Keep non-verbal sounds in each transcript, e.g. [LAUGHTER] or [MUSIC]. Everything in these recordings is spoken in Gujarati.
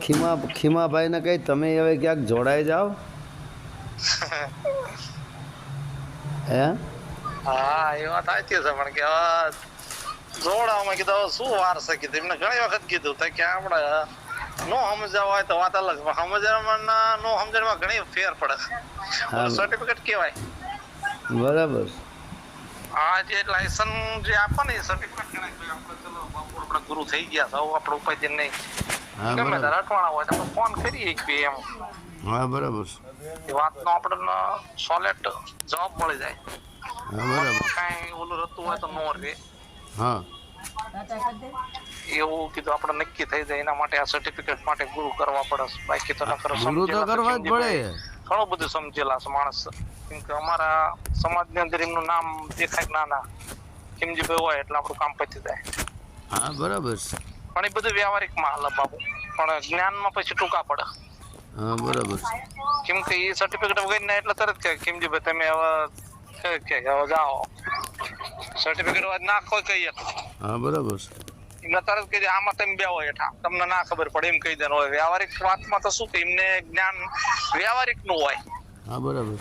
ખીમા ખીમાભાઈને કહી તમે હવે ક્યાંક જોડાઈ જાઓ. [LAUGHS] હે? હા એ વાત સાચી છે પણ કે જોડાવામાં કીધું શું વાર છે કીધું? એમને ઘણી વખત કીધું તો કે આપણે નો સમજાવ હોય તો વાત અલગ સમજવામાં ના- સમજણમાં ઘણી ફેર પડે સર્ટિફિકેટ કહેવાય. બરાબર. આ જે લાયસન્સ જે આપે ને સર્ટિફિકેટ ગણાય આપણે ચલો બાપુ આપણે ગુરુ થઈ ગયા સૌ આપણે ઉપાય નહીં. ગમે ત્યારે અટવાણા હોય તો ફોન કરીએ કે એમ. હા બરાબર એ વાતનો આપણને સોલેટ જવાબ મળી જાય. હા બરાબર. કાંઈ ઓલું રહેતું હોય તો નો રે હા. એવું કીધું આપણે નક્કી થઈ જાય એના માટે આ સર્ટિફિકેટ માટે ગુરુ કરવા પડે. બાકી તો નકર ગુરુ તો કરવા જ પડે. ઘણું બધું સમજેલા છે માણસ. કેમ કે અમારા સમાજની અંદર એમનું નામ દેખાય કે ના ના. ખીમજીભાઈ હોય એટલે આપણું કામ પતી જાય. હા બરાબર છે. પણ એ બધું વ્યવહારિકમાં હાલ બાબુ પણ જ્ઞાનમાં પછી ટૂંકા પડે. હા બરાબર. કેમ કે એ સર્ટિફિકેટ વગર ના એટલે તરત કે ખીમજીભાઈ તમે હવે કે કે હવે જાઓ. સર્ટિફિકેટ વગર ના કોઈ કહીએ હા બરાબર છે. એમને તરત કહી દે આમાં તમે બે હોય હેઠા. તમને ના ખબર પડે એમ કહી દેવાનું. હોય વ્યવહારિક વાતમાં તો શું કે એમને જ્ઞાન વ્યવહારિકનું હોય. હા બરાબર.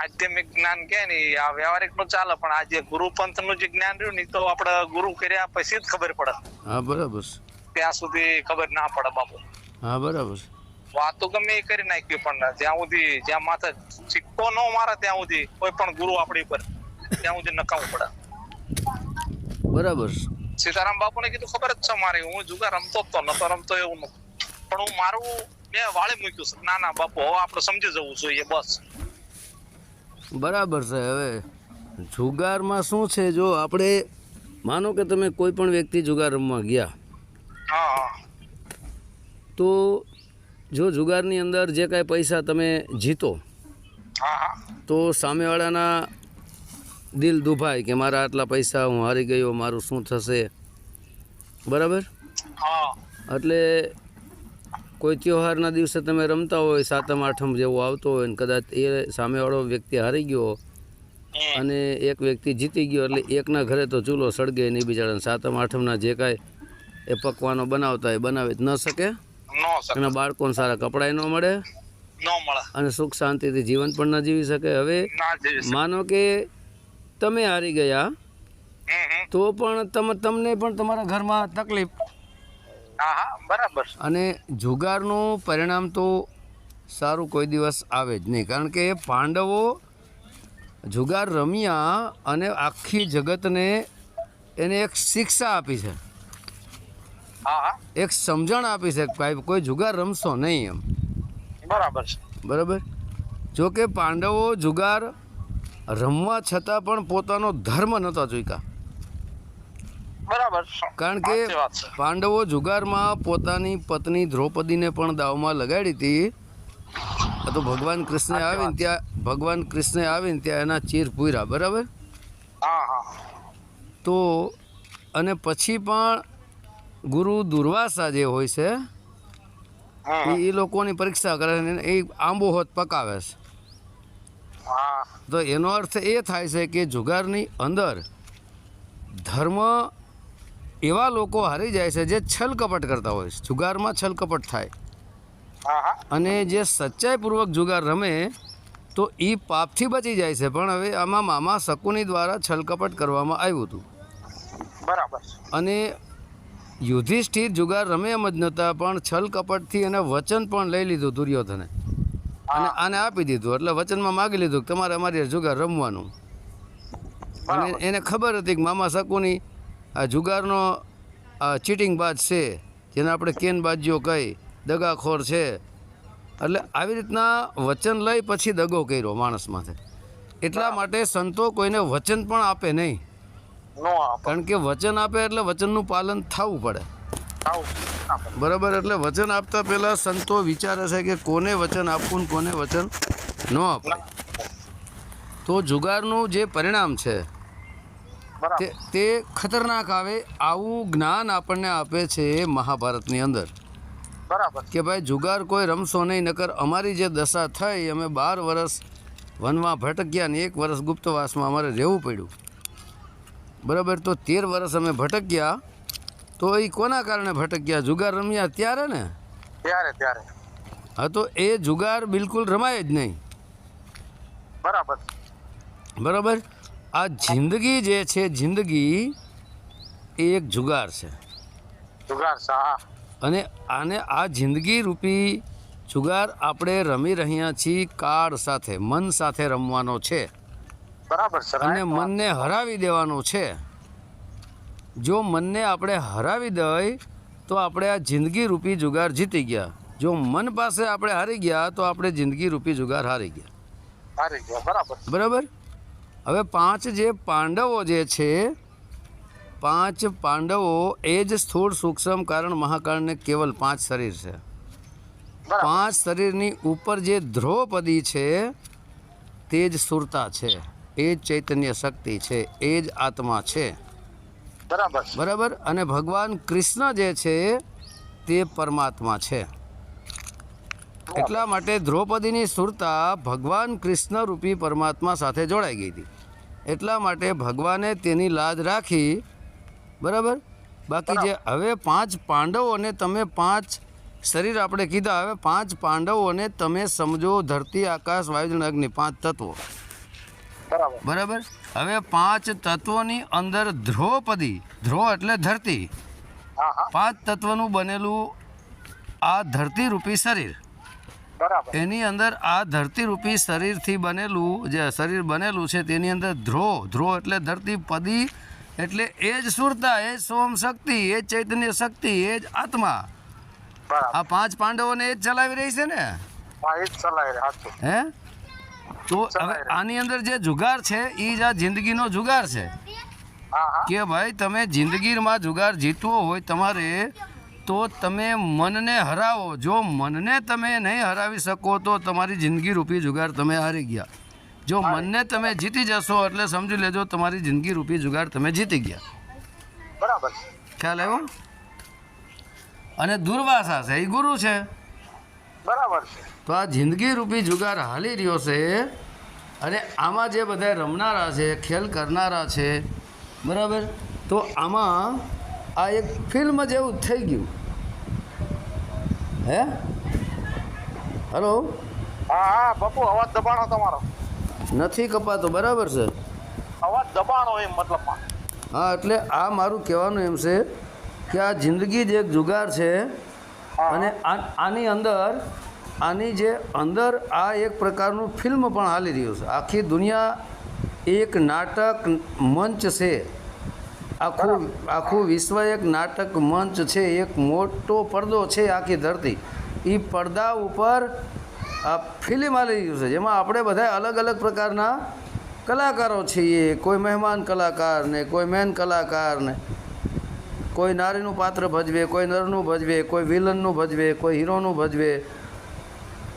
આધ્યાત્મિક જ્ઞાન કે ને આ વ્યવહારિકનું ચાલે પણ આ જે ગુરુ પંથનું જે જ્ઞાન રહ્યું ને તો આપણે ગુરુ કર્યા પછી જ ખબર પડે. હા બરાબર ત્યાં સુધી ખબર ના પડે બાપુ. હા બરાબર વાતો ગમે એ કરી નાખી પણ જ્યાં સુધી જ્યાં માથે સિક્કો ન મારે ત્યાં સુધી કોઈ પણ ગુરુ આપણી પર ત્યાં સુધી નકાવું પડે. બરાબર સીતારામ સીતારામ બાપુને કીધું ખબર જ છે મારી હું જુગાર રમતો જ તો નતો રમતો એવું નતું પણ હું મારું મેં વાળી મૂક્યું છે. ના ના બાપુ હવે આપણે સમજી જવું જોઈએ બસ. બરાબર છે. હવે જુગારમાં શું છે? જો આપણે માનો કે તમે કોઈ પણ વ્યક્તિ જુગાર રમવા ગયા તો જો જુગારની અંદર જે કાંઈ પૈસા તમે જીતો તો સામેવાળાના દિલ દુભાય કે મારા આટલા પૈસા હું હારી ગયો મારું શું થશે? બરાબર? એટલે કોઈ તહેવારના દિવસે તમે રમતા હોય સાતમ આઠમ જેવો આવતો હોય ને કદાચ એ સામેવાળો વ્યક્તિ હારી ગયો અને એક વ્યક્તિ જીતી ગયો એટલે એકના ઘરે તો ચૂલો સળગે નહીં બિચારાને સાતમ આઠમના જે કાંઈ એ પકવાનો બનાવતા એ બનાવી ન શકે. એના અને બાળકોને સારા કપડાય ન મળે અને સુખ શાંતિથી જીવન પણ ન જીવી શકે. હવે. માનો કે તમે હારી ગયા. તો પણ તમ તમને પણ તમારા ઘરમાં તકલીફ બરાબર. અને જુગારનું પરિણામ તો સારું કોઈ દિવસ આવે જ નહીં. કારણ કે પાંડવો જુગાર રમ્યા અને આખી જગતને એને એક શિક્ષા આપી છે. એક સમજણ આપી છે ભાઈ કોઈ જુગાર રમશો નહીં એમ. બરાબર છે. બરાબર? જો કે પાંડવો જુગાર રમવા છતાં પણ પોતાનો ધર્મ નહોતા ચૂક્યા. બરાબર. કારણ કે પાંડવો જુગારમાં પોતાની પત્ની દ્રૌપદીને પણ દાવમાં લગાડી હતી. તો ભગવાન કૃષ્ણ આવીને ત્યાં ભગવાન કૃષ્ણ આવીને ત્યાં એના ચીર પૂર્યા બરાબર? તો અને પછી પણ ગુરુ દુર્વાસા જે હોય છે એ એ લોકોની પરીક્ષા કરે એ આંબો હોત પકાવે છે. હા. તો એનો અર્થ એ થાય છે કે જુગારની અંદર ધર્મ એવા લોકો હારી જાય છે જે છલ કપટ કરતા હોય છે. જુગારમાં છલ કપટ થાય અને જે સચ્ચાઈપૂર્વક જુગાર રમે તો એ પાપથી બચી જાય છે. પણ હવે આમાં મામા શકુની દ્વારા છલકપટ કરવામાં આવ્યું હતું. બરાબર. અને યુધિષ્ઠિર જુગાર રમે એમ જ નહોતા પણ છલ કપટથી એને વચન પણ લઈ લીધું દુર્યોધને. અને આને આપી દીધું. એટલે વચનમાં માગી લીધું કે તમારે અમારી જુગાર રમવાનું. અને એને ખબર હતી કે મામા શકુની આ જુગારનો આ ચીટિંગ બાજ છે જેને આપણે કેન બાજીઓ કહી દગાખોર છે. એટલે આવી રીતના વચન લઈ પછી દગો કર્યો માણસ માથે એટલા માટે સંતો કોઈને વચન પણ આપે નહીં. કારણ કે વચન આપે એટલે વચનનું પાલન થવું પડે. બરાબર એટલે વચન આપતા પહેલાં સંતો વિચારે છે કે કોને વચન આપવું કોને વચન ન આપવું. તો જુગારનું જે પરિણામ છે તે તે ખતરનાક આવે આવું જ્ઞાન આપણને આપે છે મહાભારતની અંદર. બરાબર. કે ભાઈ જુગાર કોઈ રમશો નહીં નકર અમારી જે દશા થઈ અમે બાર વર્ષ વનમાં ભટક્યા ને એક વર્ષ ગુપ્તવાસમાં અમારે રહેવું પડ્યું. બરાબર તો તેર વર્ષ અમે ભટક્યા તો એ કોના કારણે ભટક્યા? જુગાર રમ્યા ત્યારે ને? ત્યારે ત્યારે. હા તો એ જુગાર બિલકુલ રમાય જ નહીં. બરાબર. બરાબર? આ જિંદગી જે છે જિંદગી એ એક જુગાર છે. જુગાર અને આને આ જિંદગી રૂપી જુગાર આપણે રમી રહ્યા છીએ કાળ સાથે મન સાથે રમવાનો છે. બરાબર છે અને મનને હરાવી દેવાનો છે. જો મનને આપણે હરાવી દઈ તો આપણે આ જિંદગી રૂપી જુગાર જીતી ગયા. જો મન પાસે આપણે હારી ગયા તો આપણે જિંદગી રૂપી જુગાર હારી ગયા. હારી ગયા બરાબર. બરાબર? હવે પાંચ જે પાંડવો જે છે પાંચ પાંડવો એ જ સ્થૂળ સૂક્ષ્મ કારણ મહાકાળને કેવલ પાંચ શરીર છે. પાંચ શરીરની ઉપર જે ધ્રુવપદી છે તે જ સુરતા છે એ જ ચૈતન્ય શક્તિ છે એ જ આત્મા છે. બરાબર બરાબર? અને ભગવાન કૃષ્ણ જે છે તે પરમાત્મા છે. એટલા માટે દ્રૌપદીની સુરતા ભગવાન કૃષ્ણ રૂપી પરમાત્મા સાથે જોડાઈ ગઈ હતી. એટલા માટે ભગવાને તેની લાજ રાખી બરાબર? બાકી જે હવે પાંચ પાંડવોને તમે પાંચ શરીર આપણે કીધા હવે પાંચ પાંડવોને તમે સમજો ધરતી આકાશ વાયુ અગ્નિ પાંચ તત્વો. બરાબર. હવે પાંચ તત્વોની અંદર ધ્રુવપદી ધ્રુવ એટલે ધરતી. પાંચ તત્વનું બનેલું આ ધરતીરૂપી શરીર. બરાબર એની અંદર આ ધરતીરૂપી શરીરથી બનેલું જે શરીર બનેલું છે તેની અંદર ધ્રો ધ્રો એટલે ધરતી પદી એટલે એ જ સુરતા એ જ સોમ શક્તિ એ જ ચૈતન્ય શક્તિ એ જ આત્મા. આ પાંચ પાંડવોને એ જ ચલાવી રહી છે ને? હા તો હવે આની અંદર જે જુગાર છે એ જ આ જિંદગીનો જુગાર છે? કે ભાઈ તમે જિંદગીમાં જુગાર જીતવો હોય તમારે તો તમે મનને હરાવો. જો મનને તમે નહીં હરાવી શકો તો તમારી જિંદગી રૂપી જુગાર તમે હારી ગયા. જો મનને તમે જીતી જશો એટલે સમજી લેજો તમારી જિંદગી રૂપી જુગાર તમે જીતી ગયા. બરાબર. ખ્યાલ આવ્યો? અને દુર્વાસા છે એ ગુરુ છે. બરાબર છે. તો આ જિંદગી રૂપી જુગાર હાલી રહ્યો છે અને આમાં જે બધા રમનારા છે ખેલ કરનારા છે બરાબર? તો આમાં આ એક ફિલ્મ જેવું થઈ ગયું. હે? હલો હા હા બાપુ અવાજ દબાણો તમારો. નથી કપાતો બરાબર છે? અવાજ દબાણો એમ મતલબમાં. હા એટલે આ મારું કહેવાનું એમ છે કે આ જિંદગી જ એક જુગાર છે અને આ- આની અંદર આની જે અંદર આ એક પ્રકારનું ફિલ્મ પણ હાલી રહ્યું છે. આખી દુનિયા એક નાટક મંચ છે. આખું આખું વિશ્વ એક નાટક મંચ છે એક મોટો પડદો છે આખી ધરતી. એ પડદા ઉપર આ ફિલ્મ આવી રહ્યું છે જેમાં આપણે બધા અલગ અલગ પ્રકારના કલાકારો છીએ. કોઈ મહેમાન કલાકાર ને કોઈ મેન કલાકાર ને કોઈ નારીનું પાત્ર ભજવે કોઈ નરનું ભજવે કોઈ વિલનનું ભજવે કોઈ હીરોનું ભજવે.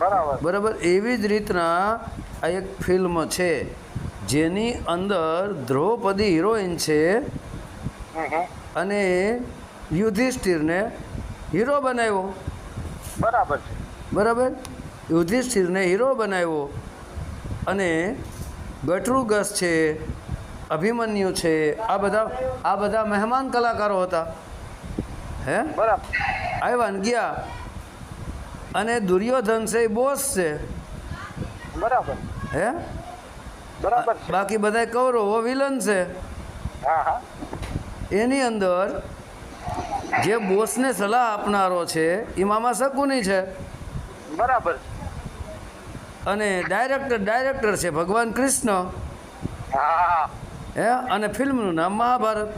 બરાબર. બરાબર? એવી જ રીતના આ એક ફિલ્મ છે જેની અંદર દ્રૌપદી હિરોઈન છે. અને યુધિષ્ઠિરને હીરો બનાવ્યો. બરાબર છે. બરાબર? યુધિષ્ઠિરને હીરો બનાવ્યો. અને ગટરુગસ છે અભિમન્યુ છે આ બધા આ બધા મહેમાન કલાકારો હતા. હે? બરાબર. આવ્યા ને ગયા. અને દુર્યોધન છે એ બોસ છે. બરાબર. હે? બરાબર બાકી બધા કૌરવો વિલન છે. હા હા. એની અંદર જે બોસને સલાહ આપનારો છે એ મામા શકુની છે. બરાબર. અને ડાયરેક્ટર ડાયરેક્ટર છે ભગવાન કૃષ્ણ. હા. અને ફિલ્મનું નામ મહાભારત.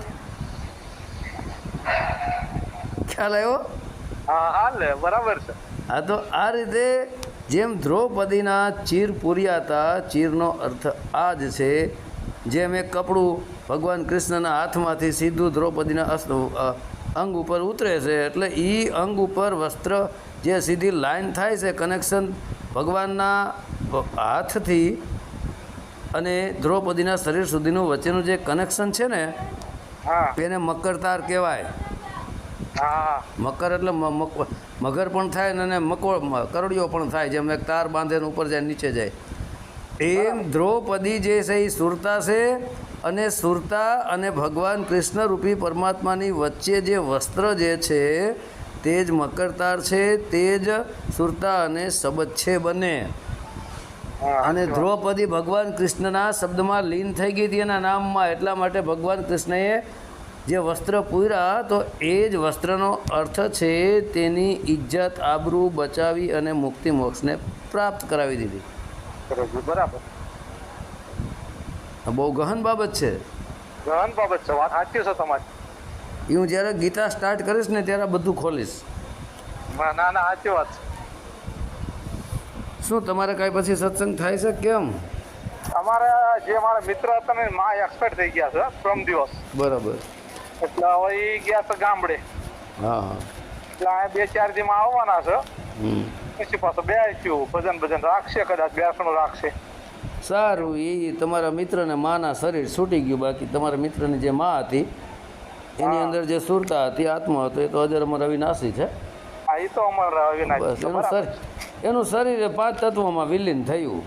ખ્યાલ આવ્યો? બરાબર છે. હા તો આ રીતે જેમ દ્રૌપદીના ચીર પૂર્યા હતા ચીરનો અર્થ આ જ છે જેમ એક કપડું ભગવાન કૃષ્ણના હાથમાંથી સીધું દ્રૌપદીના અંગ ઉપર ઉતરે છે એટલે એ અંગ ઉપર વસ્ત્ર જે સીધી લાઈન થાય છે કનેક્શન ભગવાનના હાથથી અને દ્રૌપદીના શરીર સુધીનું વચ્ચેનું જે કનેક્શન છે ને એને મકરતાર કહેવાય. હા. મકર એટલે મગર પણ થાય ને અને મકોળ કરડિયો પણ થાય જેમ એક તાર બાંધે ઉપર જાય નીચે જાય. એમ દ્રૌપદી જે છે એ સુરતા છે અને સુરતા અને ભગવાન કૃષ્ણ રૂપી પરમાત્માની વચ્ચે જે વસ્ત્ર જે છે તે જ મકરતાર છે તે જ સુરતા અને સબત છે બંને. અને દ્રૌપદી ભગવાન કૃષ્ણના શબ્દમાં લીન થઈ ગઈ હતી એના નામમાં એટલા માટે ભગવાન કૃષ્ણએ જે વસ્ત્ર પૂર્યા તો એ જ વસ્ત્રનો અર્થ છે તેની ઇજ્જત આબરૂ બચાવી અને મુક્તિ મોક્ષને પ્રાપ્ત કરાવી દીધી. બરાબર. આ બહુ ગહન બાબત છે. ગહન બાબત છે વાત સાચી છે તમારી. હું જ્યારે ગીતા સ્ટાર્ટ કરીશ ને ત્યારે બધું ખોલીશ. ના ના સાચી વાત છે. શું તમારે કાંઈ પછી સત્સંગ થાય છે કેમ? અમારા જે મારા મિત્ર હતા ને મા એક્સપર્ટ થઈ ગયા છે પ્રમ દિવસ. બરાબર. એટલે હવે એ ગયા છે ગામડે. હા એટલે આ બે ચાર દી માં આવવાના છે. પછી પાછો બેસ્યું ભજન ભજન રાખશે કદાચ બેસણું રાખશે. સારું એ તમારા મિત્રને માના શરીર છૂટી ગયું બાકી. તમારા મિત્રની જે મા હતી એની અંદર જે સુરતા હતી આત્મા હતો એ તો અજર અમર અવિનાશી છે. હા એ તો અમારે અવિનાશ બસ છે, એનું શરીર પાંચ તત્વોમાં વિલીન થયું.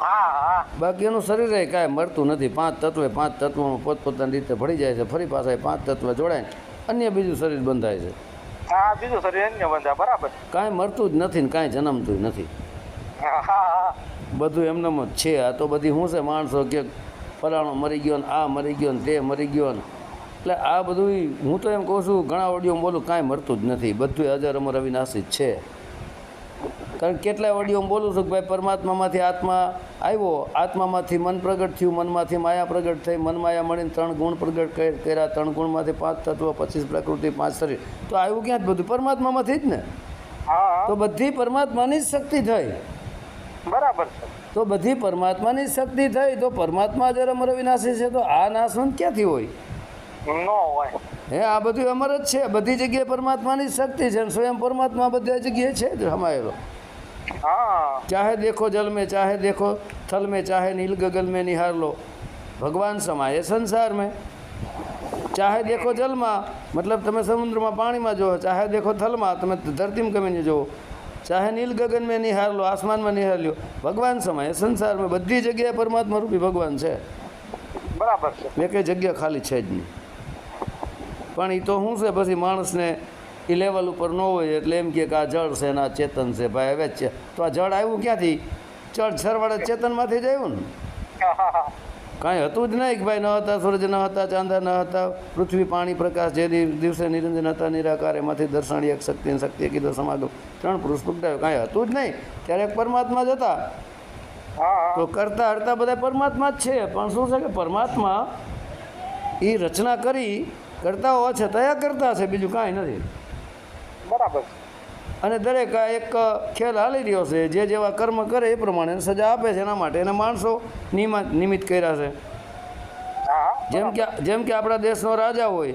હા હા. બાકી એનું શરીર કાંઈ મળતું નથી. પાંચ તત્વે પાંચ તત્વોમાં પોતપોતાની રીતે ભળી જાય છે. ફરી પાછા પાંચ તત્વ જોડાય અન્ય બીજું શરીર બંધાય છે. હા બીજું શરીર અન્ય બંધાય બરાબર. કાંઈ મળતું જ નથી ને કાંઈ જન્મતું નથી. હા હા હા. બધું એમનેમ જ છે. આ તો બધી શું છે? માણસો કે ફલાણો મરી ગયો ને આ મરી ગયો ને તે મરી ગયો ને. એટલે આ બધું હું તો એમ કહું છું ઘણા ઓડિયો બોલું કાંઈ મળતું જ નથી. બધું અજર અમર અવિનાશી જ છે. કારણ કેટલાય ઓડિયો બોલું છું કે ભાઈ પરમાત્મામાંથી આત્મા આવ્યો. આત્મામાંથી મન પ્રગટ થયું મનમાંથી માયા પ્રગટ થઈ. મન માયા મળીને ત્રણ ગુણ પ્રગટ કર- કર્યા. ત્રણ ગુણમાંથી પાંચ તત્વ પચીસ પ્રકૃતિ પાંચ શરીર. તો આવ્યું ક્યાં જ બધું? પરમાત્મામાંથી જ ને? હા. તો બધી પરમાત્માની જ શક્તિ થઈ. બરાબર છે. તો બધી પરમાત્માની શક્તિ થઈ તો પરમાત્મા જયારે અમર વિનાશી છે તો આ નાશવંત ક્યાંથી હોય? નો હોય. હે આ બધું અમર જ છે. બધી જગ્યાએ પરમાત્માની શક્તિ છે સ્વયં પરમાત્મા બધી જગ્યાએ છે જ રમાયેલો. ચાહે દેખો જલ મેં ચાહે દેખો થલ મેં ચાહે નીલ ગગન મેં નિહાર લો ભગવાન સમાય સંસાર મેં ચાહે દેખો જલમાં મતલબ તમે સમુદ્રમાં પાણીમાં જુઓ ચાહે દેખો થલમાં તમે ધરતીમાં ગમે જુઓ. ચાહે નીલ ગગન મેં નિહાર લો આસમાનમાં નિહાર લો ભગવાન સમાये સંસારમાં બધી જગ્યાએ પરમાત્મા રૂપી ભગવાન છે. બરાબર છે. મેં કઈ જગ્યા ખાલી છે જ નહીં. પણ એ તો શું છે પછી માણસને એ લેવલ ઉપર ન હોય એટલે એમ કે આ જળ છે ને આ ચેતન છે ભાઈ હવે છે. તો આ જળ આવ્યું ક્યાંથી? જળ સરવાળે ચેતનમાંથી જ આવ્યું ને? કાંઈ હતું જ નહીં કે ભાઈ ન હતા સૂરજ ન હતા ચાંદા ન હતા પૃથ્વી પાણી પ્રકાશ જે દિવ- દિવસે નિરંજન હતા નિરાકાર એમાંથી દર્શાણી એક શક્તિ અને શક્તિ કીધો સમાગમ. ત્રણ પુરુષ પ્રગટાયો કાંઈ હતું જ નહીં. ત્યારે પરમાત્મા જ હતા. તો કરતા હરતા બધા પરમાત્મા જ છે. પણ શું છે કે પરમાત્મા એ રચના કરી કરતા હોવા છતાં કરતા છે બીજું કાંઈ નથી. બરાબર અને દરેક એક ખેલ હાલી રહ્યો છે. જે જેવા કર્મ કરે એ પ્રમાણે સજા આપે છે એના માટે એને માણસો નિમિત્ત કર્યા છે. જેમ કે જેમ કે આપણા દેશનો રાજા હોય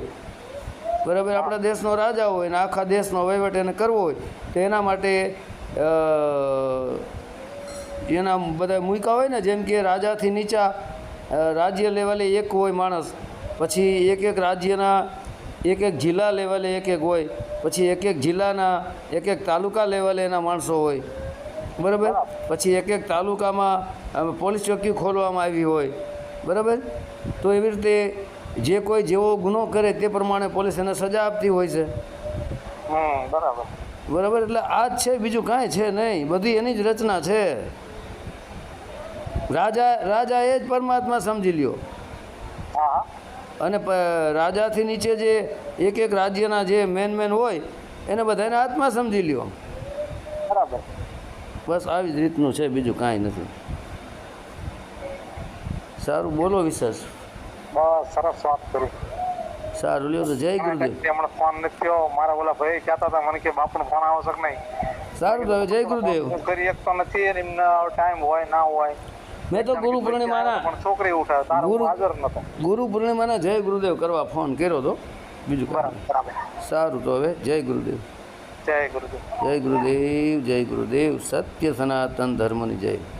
બરાબર આપણા દેશનો રાજા હોય ને આખા દેશનો વહીવટ એને કરવો હોય તો એના માટે એના બધા મૂક્યા હોય ને જેમ કે રાજાથી નીચા રાજ્ય લેવલે એક હોય માણસ પછી એક એક રાજ્યના એક એક જિલ્લા લેવલે એક એક હોય પછી એક એક જિલ્લાના એક એક તાલુકા લેવલે એના માણસો હોય. બરાબર? પછી એક એક તાલુકામાં પોલીસ ચોકી ખોલવામાં આવી હોય. બરાબર? તો એવી રીતે જે કોઈ જેવો ગુનો કરે તે પ્રમાણે પોલીસ એને સજા આપતી હોય છે. બરાબર. બરાબર? એટલે આ જ છે બીજું કાંઈ છે નહીં. બધી એની જ રચના છે. રાજા રાજા એ જ પરમાત્મા સમજી લ્યો. અને રાજાથી નીચે જે એક એક રાજ્યના જે મેન મેન હોય એને બધાને આત્મા સમજી લ્યો. બરાબર. બસ આવી જ રીતનું છે બીજું કાંઈ નથી. સારું બોલો વિશેષ. બસ સરસ વાત કરું. સારું લ્યો તો જય ગુરુદેવ. હમણાં ફોન નથી થયો. મારા ઓલા ભાઈ કહેતા હતા મને કે બાપનો ફોન આવશે કે નહીં? સારું તો જય ગુરુદેવ. કરી શકતો નથી એમને ટાઈમ હોય ના હોય. મેં તો ગુરુ પૂર્ણિમાના છોકરી ઉઠાવે ગુરુ- ગુરુ પૂર્ણિમાના જય ગુરુદેવ કરવા ફોન કર્યો તો. બીજું બરાબર. સારું તો હવે જય ગુરુદેવ. જય ગુરુદેવ. જય ગુરુદેવ જય ગુરુદેવ સત્ય સનાતન ધર્મની જય.